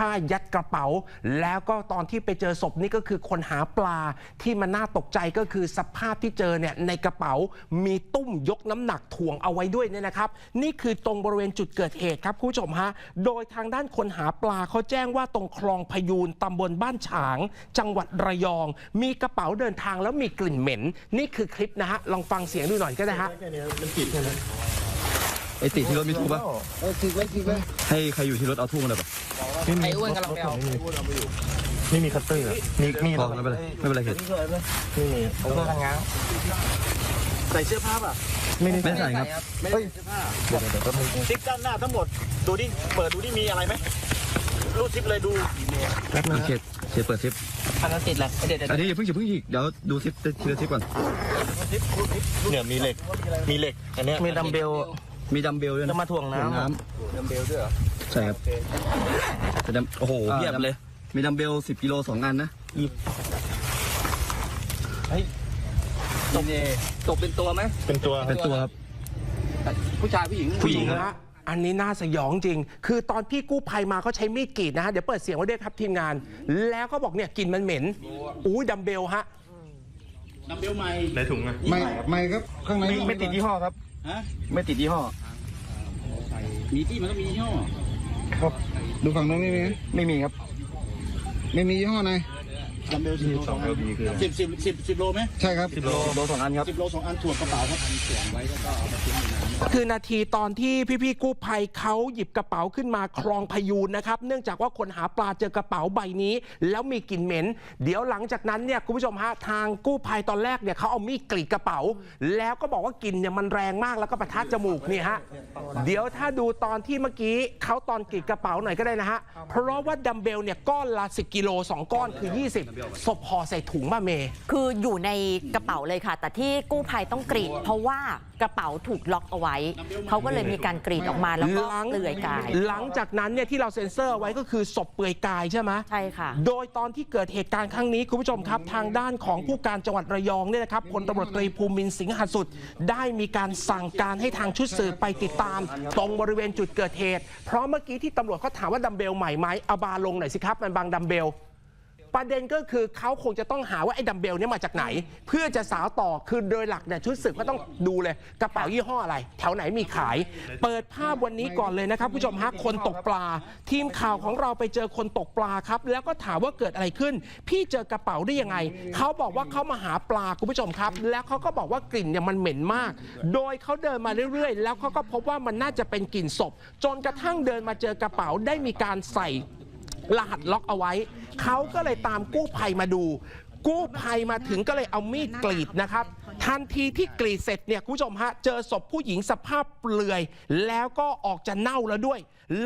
ผ้ายัดกระเป๋า แล้วก็ตอนที่ไปเจอศพนี่ก็คือคนหาปลาที่มันน่าตกใจก็คือสภาพที่เจอเนี่ยในกระเป๋ามีตุ้มยกน้ำหนักถ่วงเอาไว้ด้วยเนี่ยนะครับ นี่คือตรงบริเวณจุดเกิดเหตุครับคุณผู้ชมฮะโดยทางด้านคนหาปลาเขาแจ้งว่าตรงคลองพยูนตำบลบ้านฉาง จังหวัดระยอง มีกระเป๋าเดินทางแล้วมีกลิ่นเหม็น นี่คือคลิปนะฮะลองฟังเสียงดูหน่อยก็ได้ฮะไอติดที่รถมีทูบปะเออถึงไว้ถึงไว้ให้ใครอยู่ที่รถเอาทูบมาเลยปะไอ้อ้วนกำลังไปเอาไม่มีคัตเตอร์อะมีมีพอไม่เป็นไรไม่เป็นไรเห็นไม่มีผมก็ทางง้างใส่เสื้อผ้าป่ะไม่ได้ไม่ใส่ครับไม่ได้ใส่เสื้อผ้าเดี๋ยวเดี๋ยวแป๊บนึงซิปด้านหน้าทั้งหมดดูดิเปิดดูดิมีอะไรไหมรูดซิปเลยดูแป๊บนึโองเคเชฟเปิดซิปอันนั้นติดแหละเดี๋ยวเดี๋ยวอันนี้อย่าเพิ่งอย่าเพิ่งอีกเดี๋ยวดูซิปทีละซิปก่อนเนี่ยมีเหล็กมีเหล็กอันเนี้ยมีดัมเบล มีดัมเบลด้วยจะนะมาถ่วงน้ำถ่วงน้ดัมเบลด้วยเหรอำใช่ครับแต่ดัมโอ้โหเพียบเลย มีดัมเบล10กิโลสองอันนะตกตกเป็นตัวไหมเป็นตัวเป็นตัวครับ ผู้ชายผู้หญิง ผู้หญิง นะฮะอันนี้น่าสยองจริง คือตอนพี่กู้ภัยมาเขาใช้มีดกรีดนะฮะ เดี๋ยวเปิดเสียงไว้ด้วยครับทีมงาน แล้วก็บอกเนี่ยกลิ่นมันเหม็น อู้ดัมเบลฮะ ในถุงอะไม่ไม่ครับ ข้างในไม่ไม่ติดยี่ห้อครับ ไม่ติดยี่ห้อ มีที่มันก็มียี่ห้อ ครับ ดูฝั่งนู้นไม่มีไหมไม่มีครับ ไม่มียี่ห้อไหน ดัมเบลสิบโลสองอันสิบสิบสิบสิบโลไหมใช่ครับสิบโลโลสองอันครับสิบโลสองอันถ่วงกระเป๋าครับคือนาทีตอนที่พี่ๆกู้ภัยเขาหยิบกระเป๋าขึ้นมาคลองพยูนนะครับ เนื่องจากว่าคนหาปลาเจอกระเป๋าใบนี้ แล้วมีกลิ่นเหม็น เดี๋ยวหลังจากนั้นเนี่ยคุณผู้ชมฮะทางกู้ภัยตอนแรกเนี่ยเขาเอามีดกรีดกระเป๋า แล้วก็บอกว่ากลิ่นเนี่ยมันแรงมากแล้วก็ประทัดจมูกนี่ฮะเดี๋ยวถ้าดูตอนที่เมื่อกี้เขาตอนกรีดกระเป๋าหน่อยก็ได้นะฮะเพราะว่าดัมเบลเนี่ยก้อนละ10กิโลสองก้อนคือ 20ศพห่อใส่ถุงมาเม คืออยู่ในกระเป๋าเลยค่ะ แต่ที่กู้ภัยต้องกรีด เพราะว่ากระเป๋าถูกล็อกเอาไว้ เขาก็เลยมีการกรีดออกมาแล้วก็หลังเปลือยกาย หลังจากนั้นเนี่ยที่เราเซ็นเซอร์เอาไว้ก็คือศพเปลือยกายใช่ไหมใช่ค่ะ โดยตอนที่เกิดเหตุการณ์ครั้งนี้คุณผู้ชมครับทางด้านของผู้การจังหวัดระยองเนี่ยนะครับพลตำรวจตรีภูมินทร์สิงหสุด ได้มีการสั่งการให้ทางชุดสืบไปติดตาม ตรงบริเวณจุดเกิดเหตุ เพราะเมื่อกี้ที่ตำรวจเขาถามว่าดัมเบลใหม่ไหมเอาบาร์ลงหน่อยสิครับมันบางดัมเบล ประเด็นก็คือเขาคงจะต้องหาว่าไอ้ดัมเบลเนี่ยมาจากไหน เพื่อจะสาวต่อคือโดยหลักเนี่ยชุดสืบก็ต้องดูเลยกระเป๋ายี่ห้ออะไร แถวไหนมีขาย เปิดภาพวันนี้ก่อนเลยนะครับผู้ชมฮะคนตกปลา ทีมข่าวของเราไปเจอคนตกปลาครับ แล้วก็ถามว่าเกิดอะไรขึ้น พี่เจอกระเป๋าได้ยังไงเขาบอกว่าเขามาหาปลาคุณผู้ชมครับ แล้วเขาก็บอกว่ากลิ่นเนี่ยมันเหม็นมาก โดยเขาเดินมาเรื่อยๆ แล้วเขาก็พบว่ามันน่าจะเป็นกลิ่นศพ จนกระทั่งเดินมาเจอกระเป๋าได้มีการใส่ รหัสล็อกเอาไว้ เขาก็เลยตามกู้ภัยมาดู กู้ภัยมาถึงก็เลยเอามีดกรีดนะครับ ทันทีที่กรีดเสร็จเนี่ยคุณผู้ชมฮะเจอศพผู้หญิงสภาพเปลือย แล้วก็ออกจะเน่าแล้วด้วย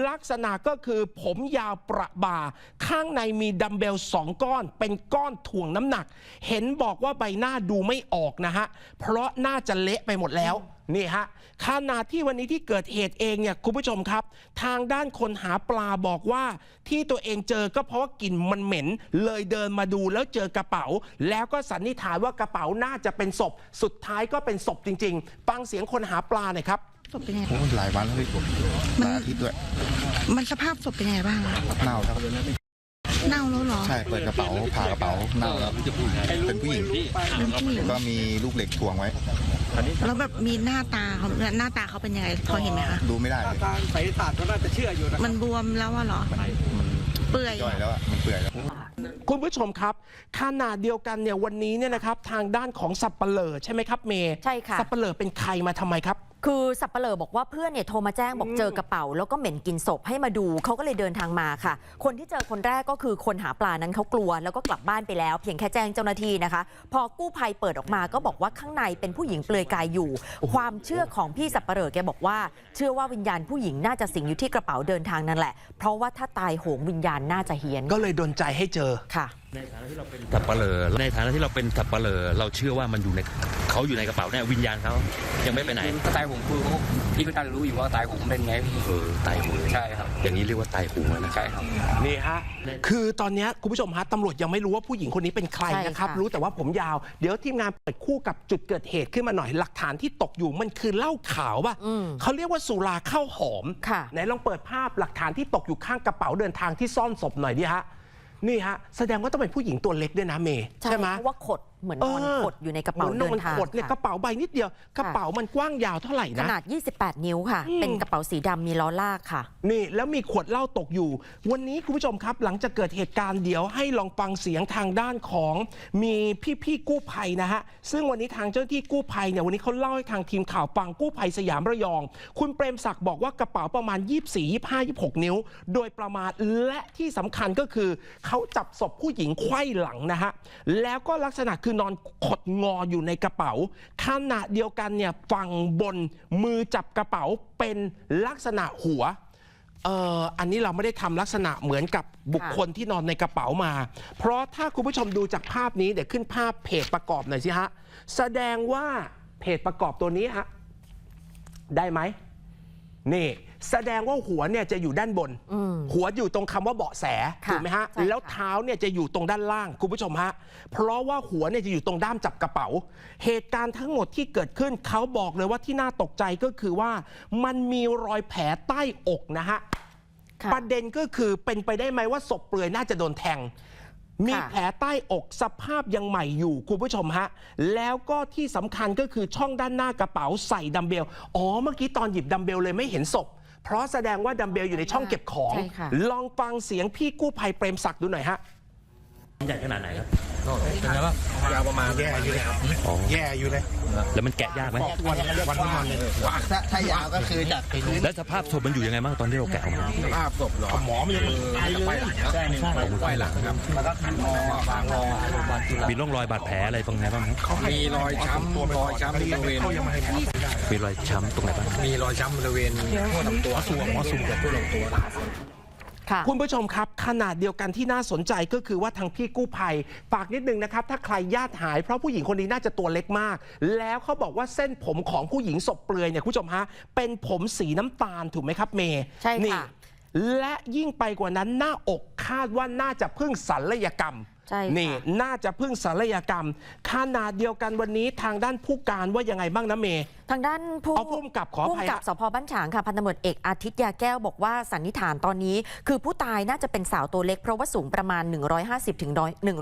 ลักษณะก็คือผมยาวประบา ข้างในมีดัมเบลสองก้อน เป็นก้อนถ่วงน้ำหนัก เห็นบอกว่าใบหน้าดูไม่ออกนะฮะ เพราะน่าจะเละไปหมดแล้วนี่ฮะขนาดที่วันนี้ที่เกิดเหตุเองเนี่ยคุณผู้ชมครับ ทางด้านคนหาปลาบอกว่าที่ตัวเองเจอก็เพราะว่ากลิ่นมันเหม็น เลยเดินมาดูแล้วเจอกระเป๋า แล้วก็สันนิษฐานว่ากระเป๋าน่าจะเป็นศพ สุดท้ายก็เป็นศพจริง ๆ ฟังเสียงคนหาปลาหน่อยครับ ศพเป็นยังไงโอ้หลายวันแล้วพี่ผมหลายอาทิตย์ด้วย มันสภาพศพเป็นยังไงบ้างอะเน่าครับเน่าแล้วเหรอใช่เปิดกระเป๋าผ่ากระเป๋าเน่าแล้วเป็นผู้หญิงเป็นผู้หญิงก็มีลูกเหล็กถ่วงไว้แล้วแบบมีหน้าตาเขาหน้าตาเขาเป็นยังไงพอเห็นไหมคะดูไม่ได้เลยการใส่ศาสตร์ก็น่าจะเชื่ออยู่นะมันบวมแล้วอะเหรอเปื่อยย่อยแล้วอะมันเปื่อยแล้วคุณผู้ชมครับขนาดเดียวกันเนี่ยวันนี้เนี่ยนะครับทางด้านของสับปะเหร่อใช่ไหมครับเมย์ใช่ค่ะสับปะเหร่อเป็นใครมาทำไมครับ คือสับปะเลอบอกว่าเพื่อนเนี่ยโทรมาแจ้งบอกเจอกระเป๋า แล้วก็เหม็นกินศพให้มาดูเขาก็เลยเดินทางมาค่ะ คนที่เจอคนแรกก็คือคนหาปลานั้นเขากลัว แล้วก็กลับบ้านไปแล้ว เพียงแค่แจ้งเจ้าหน้าที่นะคะ พอกู้ภัยเปิดออกมาก็บอกว่าข้างในเป็นผู้หญิงเปลือยกายอยู่ ความเชื่อของพี่สับปะเลอแกบอกว่า เชื่อว่าวิญญาณผู้หญิงน่าจะสิงอยู่ที่กระเป๋าเดินทางนั่นแหละ เพราะว่าถ้าตายโหงวิญญาณน่าจะเฮี้ยนก็เลยดนใจให้เจอค่ะ ในฐานะที่เราเป็นสับปะเลอในฐานะที่เราเป็นสับปะเลอเราเชื่อว่ามันอยู่ในเขาอยู่ในกระเป๋าเนี่ยวิญญาณเขายังไม่ไปไหนก็ตายผมคือเขาพี่ก็น่าจะรู้อยู่ว่าตายผมเป็นไงพี่เออตายหูใช่ครับ อย่างนี้เรียกว่าตายหูแล้วนะใช่ครับนี่ฮะคือตอนเนี้ยคุณผู้ชมฮะตำรวจยังไม่รู้ว่าผู้หญิงคนนี้เป็นใครใช่นะครับค่ะรู้แต่ว่าผมยาว เดี๋ยวทีมงานเปิดคู่กับจุดเกิดเหตุขึ้นมาหน่อยหลักฐานที่ตกอยู่มันคือเหล้าขาวป่ะอืมเขาเรียกว่าสุราข้าวหอมค่ะไหนลองเปิดภาพหลักฐานที่ตกอยู่ข้างกระเป๋าเดินทางที่ซ่อนศพหน่อยดิฮะ นี่ฮะแสดงว่าต้องเป็นผู้หญิงตัวเล็กด้วยนะเมย์ใช่ไหม เพราะว่าขด เหมือนนอนขดอยู่ในกระเป๋าหมือนเดินอนทางขดเนี่ยกค่ะ ระเป๋าใบนิดเดียว กระเป๋ามันกว้างยาวเท่าไหร่ขนะ นาด 28 นิ้วค่ะ อืม เป็นกระเป๋าสีดำมีล้อลากค่ะ นี่แล้วมีขวดเหล้าตกอยู่ วันนี้คุณผู้ชมครับ หลังจากเกิดเหตุการณ์เดี๋ยวให้ลองฟังเสียงทางด้านของมีพี่ๆกู้ภัยนะฮะ ซึ่งวันนี้ทางเจ้าหน้าที่กู้ภัยเนี่ยวันนี้เขาเล่าให้ทางทีมข่าวฟังกู้ภัยสยามระยอง คุณเปรมศักดิ์บอกว่ากระเป๋าประมาณ 24 25 26 นิ้ว โดยประมาณและที่สำคัญก็คือเขาจับศพผู้หญิงไขว้หลังนะฮะแล้วก็ลักษณะคือนอนขดงออยู่ในกระเป๋า ขณะเดียวกันเนี่ยฝั่งบนมือจับกระเป๋าเป็นลักษณะหัวเอ่ออันนี้เราไม่ได้ทำลักษณะเหมือนกับบุคคลที่นอนในกระเป๋ามา เพราะถ้าคุณผู้ชมดูจากภาพนี้เดี๋ยวขึ้นภาพเพจประกอบหน่อยสิฮะ แสดงว่าเพจประกอบตัวนี้ฮะ ได้ไหม นี่แสดงว่าหัวเนี่ยจะอยู่ด้านบนอืมหัวอยู่ตรงคำว่าเบาะแสค่ะถูกไหมฮะใช่ค่ะแล้วเท้าเนี่ยจะอยู่ตรงด้านล่างคุณผู้ชมฮะ เพราะว่าหัวเนี่ยจะอยู่ตรงด้ามจับกระเป๋า เหตุการณ์ทั้งหมดที่เกิดขึ้นเขาบอกเลยว่าที่น่าตกใจก็คือว่า มันมีรอยแผลใต้อกนะฮะค่ะประเด็นก็คือเป็นไปได้ไหมว่าศพเปลือยน่าจะโดนแทง มีค่ะแผลใต้อกสภาพยังใหม่อยู่คุณผู้ชมฮะ แล้วก็ที่สำคัญก็คือช่องด้านหน้ากระเป๋าใส่ดัมเบล อ๋อ เมื่อกี้ตอนหยิบดัมเบลเลยไม่เห็นศพ เพราะแสดงว่าดัมเบลอยู่ในช่องเก็บของใช่ค่ะลองฟังเสียงพี่กู้ภัยเปรมศักดิ์ดูหน่อยฮะ ใหญ่ขนาดไหนครับ เป็นไงบ้างยาวประมาณแย่อยู่เลยครับอ๋อ แย่อยู่เลยแล้วมันแกะยากไหมวันวันนอนเลยถ้าถ้ายาวก็คือจากพื้นแล้วสภาพศพมันอยู่ยังไงบ้างตอนที่เราแกะออกมาภาพศพเหรอหมอมันยังตายเลยใช่ใช่ไขว้หลังครับแล้วก็ขันคอบางงอมีร่องรอยบาดแผลอะไรตรงไหนบ้างครับมีรอยช้ำรอยช้ำบริเวณมีรอยช้ำตรงไหนบ้าง มีรอยช้ำบริเวณทั่วลำตัวส่วงหัวสูงกับทั่วลำตัว ค่ะ คุณผู้ชมครับ ขนาดเดียวกันที่น่าสนใจก็คือว่าทางพี่กู้ภัยฝากนิดนึงนะครับ ถ้าใครญาติหายเพราะผู้หญิงคนนี้น่าจะตัวเล็กมาก แล้วเขาบอกว่าเส้นผมของผู้หญิงศพเปลือยเนี่ยคุณผู้ชมฮะเป็นผมสีน้ำตาลถูกไหมครับเมย์ใช่ค่ะนี่และยิ่งไปกว่านั้นหน้าอกคาดว่าน่าจะพึ่งศัลยกรรมใช่ค่ะนี่น่าจะพึ่งศัลยกรรมขนาดเดียวกันวันนี้ทางด้านผู้การว่ายังไงบ้างนะเมย์ทางด้านผู้เอาผู้กำกับขออภัยผู้กำกับสพบ้านฉางค่ะพันตำรวจเอกอาทิตย์ยาแก้วบอกว่าสันนิษฐานตอนนี้ คือผู้ตายน่าจะเป็นสาวตัวเล็กเพราะว่าสูงประมาณ 150ถึง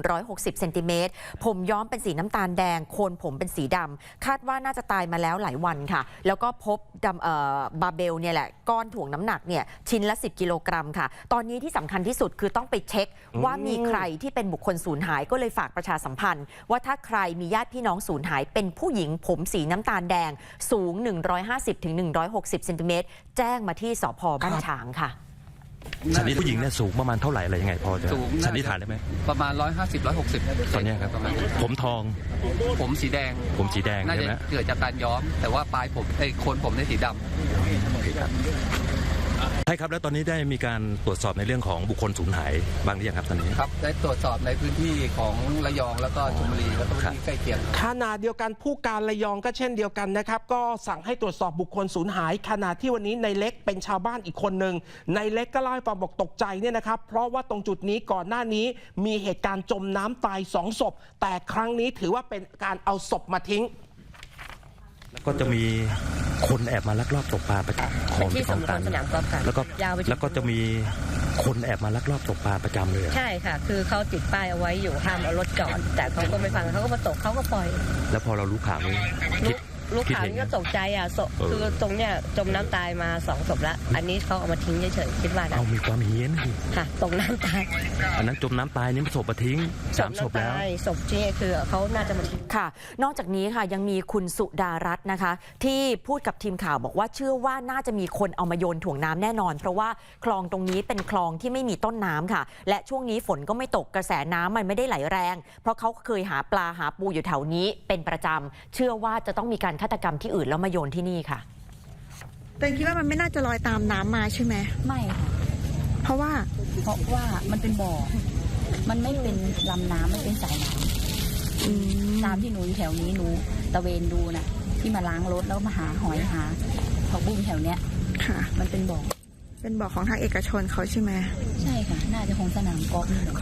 160เซนติเมตรผมย้อมเป็นสีน้ำตาลแดงโคนผมเป็นสีดำคาดว่าน่าจะตายมาแล้วหลายวันค่ะ แล้วก็พบดำเอ่อบาร์เบลเนี่ยแหละก้อนถ่วงน้ำหนักเนี่ยชิ้นละ 10 กิโลกรัมค่ะ ตอนนี้ที่สำคัญที่สุดคือต้องไปเช็คว่ามีใครที่เป็นบุคคลสูญหายก็เลยฝากประชาสัมพันธ์ ว่าถ้าใครมีญาติพี่น้องสูญหายเป็นผู้หญิงผมสีน้ำตาลแดงสูง 150ถึง160เซนติเมตรแจ้งมาที่สพบ้านฉางค่ะ สันนิษฐานผู้หญิงเนี่ยสูงประมาณเท่าไหร่อะไรยังไงพอจะสูงน่าจะ สันนิษฐานได้ไหม ประมาณ 150 160ตอนเนี้ยครับ ประมาณผมทอง ผมสีแดง ผมสีแดงน่าใช่จะไหมเกิดจากการย้อม แต่ว่าปลายผมไอ้ยโคนผมในยสีดำ ใช่ครับแล้วตอนนี้ได้มีการตรวจสอบในเรื่องของบุคคลสูญหายบ้างหรือยังครับตอนนี้ครับได้ตรวจสอบในพื้นที่ของระยองแล้วก็ชลบุรีแล้วก็พื้นที่ใกล้เคียงขณะเดียวกันผู้การระยองก็เช่นเดียวกันนะครับ ก็สั่งให้ตรวจสอบบุคคลสูญหาย ขณะที่วันนี้ในเล็กเป็นชาวบ้านอีกคนหนึ่งในเล็กก็เล่าให้ฟังบอกตกใจเนี่ยนะครับ เพราะว่าตรงจุดนี้ก่อนหน้านี้มีเหตุการณ์จมน้ำตายสองศพ แต่ครั้งนี้ถือว่าเป็นการเอาศพมาทิ้ง แล้วก็จะมี คนแอบมาลักลอบตกปลาประจำของที่ของตันแล้วก็แล้วก็จะมีคนแอบมาลักลอบตกปลาประจำเลยอะใช่ค่ะ คือเขาติดป้ายเอาไว้อยู่ห้ามเอารถจอดแต่เขาก็ไม่ฟังเขาก็มาตกเขาก็ปล่อย แล้วพอเรารู้ข่าวนี้ลูคิดก ลูกคิดข่าวเห็นนี่ก็ตกใจอะศพเออคือตรงเนี้ยจมน้ำตายมาสองศพแล้วอันนี้เขาเอามาทิ้งเฉยๆคิดว่านะเอามีความเฮี้ยนสิค่ะตกน้ำตาย อันนั้นจมน้ำตายนี่ศพมาทิ้งสามศพน้ำแล้วตายศพที่คือเขาน่าจะมาทิ้งค่ะ นอกจากนี้ค่ะยังมีคุณสุดารัตน์นะคะ ที่พูดกับทีมข่าวบอกว่าเชื่อว่าน่าจะมีคนเอามาโยนถ่วงน้ำแน่นอน เพราะว่าคลองตรงนี้เป็นคลองที่ไม่มีต้นน้ำค่ะ และช่วงนี้ฝนก็ไม่ตกกระแสน้ำมันไม่ได้ไหลแรง เพราะเขาเคยหาปลาหาปูอยู่แถวนี้เป็นประจำเชื่อว่าจะต้องมีการฆาตกรรมที่อื่นแล้วมาโยนที่นี่ค่ะ แต่คิดว่ามันไม่น่าจะลอยตามน้ำมาใช่ไหม ไม่ค่ะเพราะว่า เพราะว่ามันเป็นบ่อ มันไม่เป็นลำน้ำไม่เป็นสายน้ำตามที่หนูอยู่แถวนี้หนูตะเวนดูน่ะที่มาล้างรถแล้วมาหาหอยหาผักบุ้งแถวเนี้ย ค่ะ มันเป็นบ่อเป็นบ่อของทางเอกชนเขาใช่ไหมใช่ค่ะ น่าจะคงสนามกอล์ฟนี่แหละ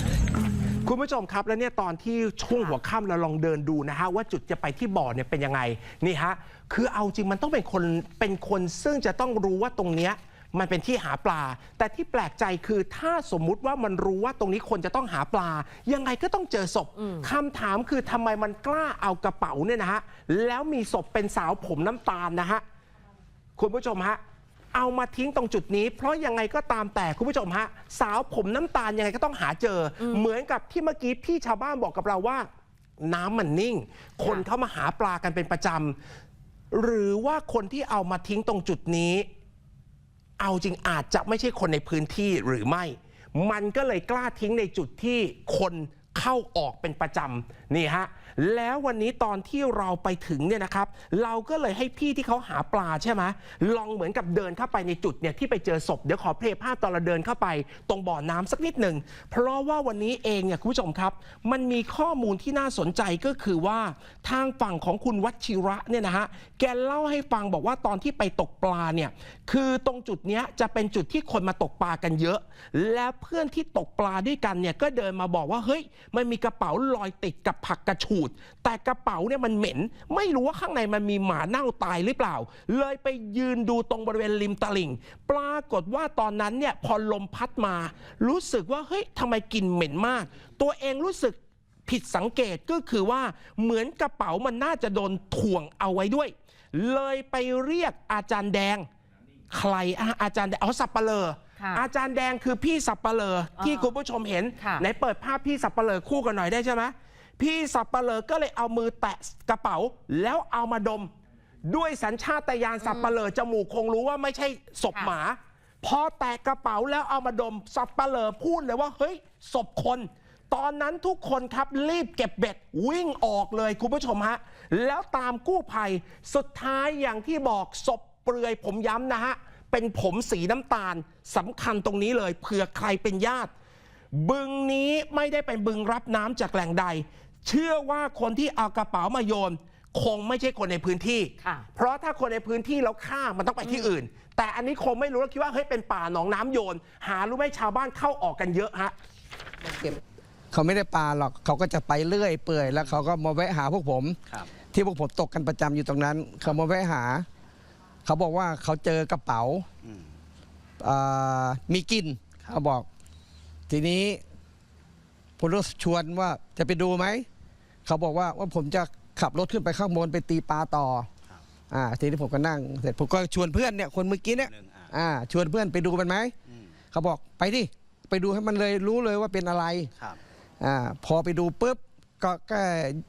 คุณผู้ชมครับ แล้วเนี่ยตอนที่ช่วงหัวค่ำเราลองเดินดูนะฮะว่าจุดจะไปที่บ่อเนี่ยเป็นยังไงนี่ฮะคือเอาจริงมันต้องเป็นคนเป็นคนซึ่งจะต้องรู้ว่าตรงเนี้ยมันเป็นที่หาปลา แต่ที่แปลกใจคือถ้าสมมุติว่ามันรู้ว่าตรงนี้คนจะต้องหาปลา ยังไงก็ต้องเจอศพคำถามคือทำไมมันกล้าเอากระเป๋าเนี่ยนะฮะแล้วมีศพเป็นสาวผมน้ำตาลนะฮะคุณผู้ชมฮะ เอามาทิ้งตรงจุดนี้ เพราะยังไงก็ตามแต่คุณผู้ชมฮะ สาวผมน้ำตาลยังไงก็ต้องหาเจออเหมือนกับที่เมื่อกี้พี่ชาวบ้านบอกกับเราว่า น้ำมันนิ่ง คนเข้ามาหาปลากันเป็นประจำหรือว่าคนที่เอามาทิ้งตรงจุดนี้ เอาจริงอาจจะไม่ใช่คนในพื้นที่หรือไม่ มันก็เลยกล้าทิ้งในจุดที่คน เข้าออกเป็นประจำนี่ฮะแล้ววันนี้ตอนที่เราไปถึงเนี่ยนะครับ เราก็เลยให้พี่ที่เขาหาปลาใช่ไหมลองเหมือนกับเดินเข้าไปในจุดเนี่ยที่ไปเจอศพเดี๋ยวขอเพลย์ภาพตอนเราเดินเข้าไป ตรงบ่อน้ำสักนิดหนึ่งเพราะว่าวันนี้เองเนี่ยคุณผู้ชมครับ มันมีข้อมูลที่น่าสนใจก็คือว่าทางฝั่งของคุณวัชิระเนี่ยนะฮะแกเล่าให้ฟังบอกว่าตอนที่ไปตกปลาเนี่ยคือตรงจุดเนี้ยจะเป็นจุดที่คนมาตกปลากันเยอะ แล้วเพื่อนที่ตกปลาด้วยกันเนี่ยก็เดินมาบอกว่าเฮ้ยมันมีกระเป๋าลอยติดกับผักกระฉูด แต่กระเป๋าเนี่ยมันเหม็น ไม่รู้ว่าข้างในมันมีหมาเน่าตายหรือเปล่า เลยไปยืนดูตรงบริเวณริมตลิ่ง ปรากฏว่าตอนนั้นเนี่ยพอลมพัดมา รู้สึกว่าเฮ้ยทำไมกลิ่นเหม็นมาก ตัวเองรู้สึกผิดสังเกตก็คือว่าเหมือนกระเป๋ามันน่าจะโดนถ่วงเอาไว้ด้วย เลยไปเรียกอาจารย์แดง ใครอาจารย์แดงเอาสับปะเลอ อาจารย์แดงคือพี่สับปะเลอที่คุณผู้ชมเห็นค่ะไหนเปิดภาพพี่สับปะเลอคู่กันหน่อยได้ใช่ไหมพี่สับปะเลอก็เลยเอามือแตะกระเป๋าแล้วเอามาดม ด้วยสัญชาตญาณสับปะเลอจมูกคงรู้ว่าไม่ใช่ศพค่ะหมา พอแตะกระเป๋าแล้วเอามาดมสับปะเลอพูดเลยว่าเฮ้ยศพคน ตอนนั้นทุกคนครับรีบเก็บเบ็ดวิ่งออกเลยคุณผู้ชมฮะแล้วตามกู้ภัยสุดท้ายอย่างที่บอกศพเปลือยผมย้ำนะฮะ เป็นผมสีน้ำตาลสำคัญตรงนี้เลยเผื่อใครเป็นญาติ บึงนี้ไม่ได้เป็นบึงรับน้ำจากแหล่งใด เชื่อว่าคนที่เอากระเป๋ามาโยน คงไม่ใช่คนในพื้นที่ ค่ะ เพราะถ้าคนในพื้นที่แล้วฆ่ามันต้องไปที่อื่น แต่อันนี้คงไม่รู้แล้วคิดว่าเฮ้ยเป็นป่าหนองน้ำโยน หารู้ไหมชาวบ้านเข้าออกกันเยอะฮะ เขาไม่ได้ปลาหรอกเขาก็จะไปเรื่อยเปื่อย แล้วเขาก็มาแวะหาพวกผม ครับ ที่พวกผมตกกันประจำอยู่ตรงนั้น เขามาแวะหา เขาบอกว่าเขาเจอกระเป๋าอืม อ่ามีกลินครับ เขาบอก ทีนี้ผมก็ชวนว่าจะไปดูไหม เขาบอกว่าว่าผมจะขับรถขึ้นไปข้างบนไปตีปลาต่อครับอ่าทีนี้ผมก็นั่งเสร็จผมก็ชวนเพื่อนเนี่ยคนเมื่อกี้เนี่ยหนึ่งอะอ่าชวนเพื่อนไปดูมันไหม อืมเขาบอกไปดิไปดูให้มันเลยรู้เลยว่าเป็นอะไรครับ อ่าพอไปดูปุ๊บ ก็ก็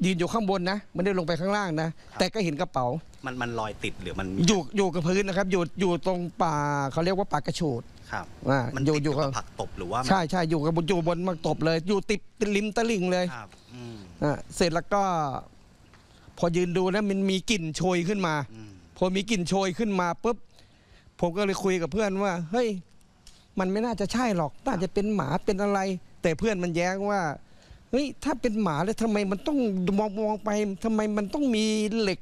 ยืนอยู่ข้างบนนะไม่ได้ลงไปข้างล่างนะ แต่ก็เห็นกระเป๋า มันมันลอยติดหรือมันมีอยู่อยู่กับพื้นนะครับ อยู่อยู่ตรงป่าเขาเรียกว่าป่ากระฉูดครับอ่ามันอยู่ติดอยู่กับกับผักตบหรือว่ามันใช่ใช่อยู่กับบนอยู่บนมักตบเลย อยู่ติดริมตลิ่งเลยครับอืมอ่าเสร็จแล้วก็ พอยืนดูแล้วมันมีกลิ่นโชยขึ้นมาอืมพอมีกลิ่นโชยขึ้นมาปุ๊บผมก็เลยคุยกับเพื่อนว่า เฮ้ย มันไม่น่าจะใช่หรอกน่าจะเป็นหมาเป็นอะไร แต่เพื่อนมันแย้งว่า เฮ้ยถ้าเป็นหมาแล้วทำไมมันต้องมองมองไปทำไมมันต้องมีเหล็ก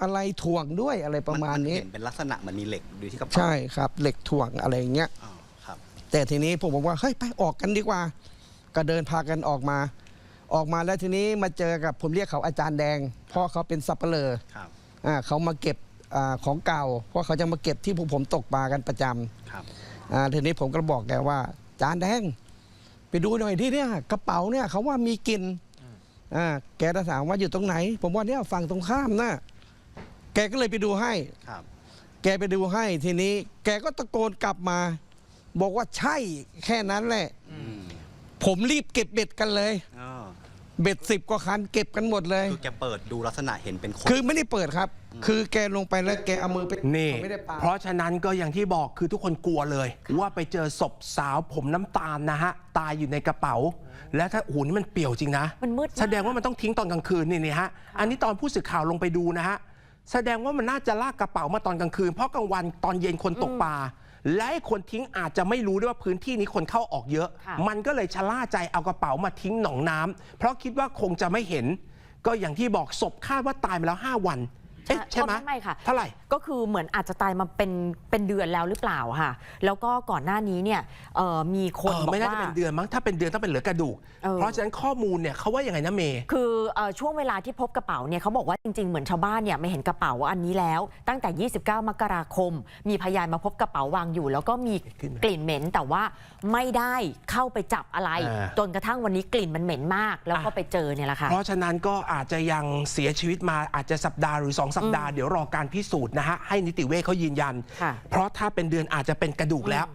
อะไรถ่วงด้วยอะไรประมาณนี้ เห็นเป็นลักษณะมันมีเหล็กอยู่ที่กระเป๋าใช่ครับ เหล็กถ่วงอะไรอย่างเงี้ยอ๋อครับแต่ทีนี้ผมบอกว่าเฮ้ยไปออกกันดีกว่า ก็เดินพากันออกมา ออกมาแล้วทีนี้มาเจอกับผมเรียกเขาอาจารย์แดงเพราะเขาเป็นสับเปลอครับอ่าเขามาเก็บอาของเก่า เพราะเขาจะมาเก็บที่พวกผมตกปลากันประจครับำอ่าทีนี้ผมก็บอกแกว่าจานแดงไป ดูหน่อยที่เนี่ยกระเป๋าเนี่ยเขาว่ามีกลิ่นอ่าแกจะถามว่าอยู่ตรงไหน ผมว่าเนี่ยฝั่งตรงข้ามนะแกก็เลยไปดูให้ครับ แกไปดูให้ทีนี้ แกก็ตะโกนกลับมา บอกว่าใช่แค่นั้นแหละอืมผมรีบเก็บเบ็ดกันเลยอ๋อ เบ็ดสิบกว่าคันเก็บกันหมดเลย คือแกเปิดดูลักษณะเห็นเป็นคน คือไม่ได้เปิดครับ คือแกลงไปแล้วแกเอามือไปนี่เขาไม่ได้ปา เพราะฉะนั้นก็อย่างที่บอกคือทุกคนกลัวเลย ว่าไปเจอศพสาวผมน้ำตาลนะฮะ ตายอยู่ในกระเป๋า แล้วถ้าโอ้โหนี่มันเปี่ยวจริงนะมันมืดมาก แสดงว่ามันต้องทิ้งตอนกลางคืนนี่นี่ฮะอันนี้ตอนผู้สื่อข่าวลงไปดูนะฮะแสดงว่ามันน่าจะลากกระเป๋ามาตอนกลางคืน เพราะกลางวันตอนเย็นคนตกปลา และไอ้คนทิ้งอาจจะไม่รู้ด้วยว่าพื้นที่นี้คนเข้าออกเยอะค่ะมันก็เลยชะล่าใจเอากระเป๋ามาทิ้งหนองน้ำเพราะคิดว่าคงจะไม่เห็น ก็อย่างที่บอกศพคาดว่าตายมาแล้ว 5 วัน เอ๊ะใช่ไหมอ๋อไม่ค่ะเท่าไหร่ ก็คือเหมือนอาจจะตายมาเป็นเป็นเดือนแล้วหรือเปล่าค่ะ แล้วก็ก่อนหน้านี้เนี่ยเอ่อมีคนเออบอกไม่น่าจะว่าเป็นเดือนมั้งถ้าเป็นเดือนต้องเป็นเหลือกระดูก เออ เพราะฉะนั้นข้อมูลเนี่ยเขาว่ายังไงนะเมย์ คือเอ่อช่วงเวลาที่พบกระเป๋าเนี่ยเขาบอกว่าจริงๆ เหมือนชาวบ้านเนี่ยไม่เห็นกระเป๋าอันนี้แล้ว ตั้งแต่ 29 มกราคม มีพยานมาพบกระเป๋าวางอยู่ แล้วก็มีขึ้นไหมกลิ่นเหม็น แต่ว่าไม่ได้เข้าไปจับอะไร อ่า จนกระทั่งวันนี้กลิ่นมันเหม็นมาก แล้วก็อะไปเจอเนี่ยแหละค่ะ เพราะฉะนั้นก็อาจจะยังเสียชีวิตมาอาจจะสัปดาห์หรือ2สัปดาห์เดี๋ยวรอการพิสูจน์นะฮะให้นิติเวชเขายืนยันค่ะเพราะถ้าเป็นเดือนอาจจะเป็นกระดูกแล้ว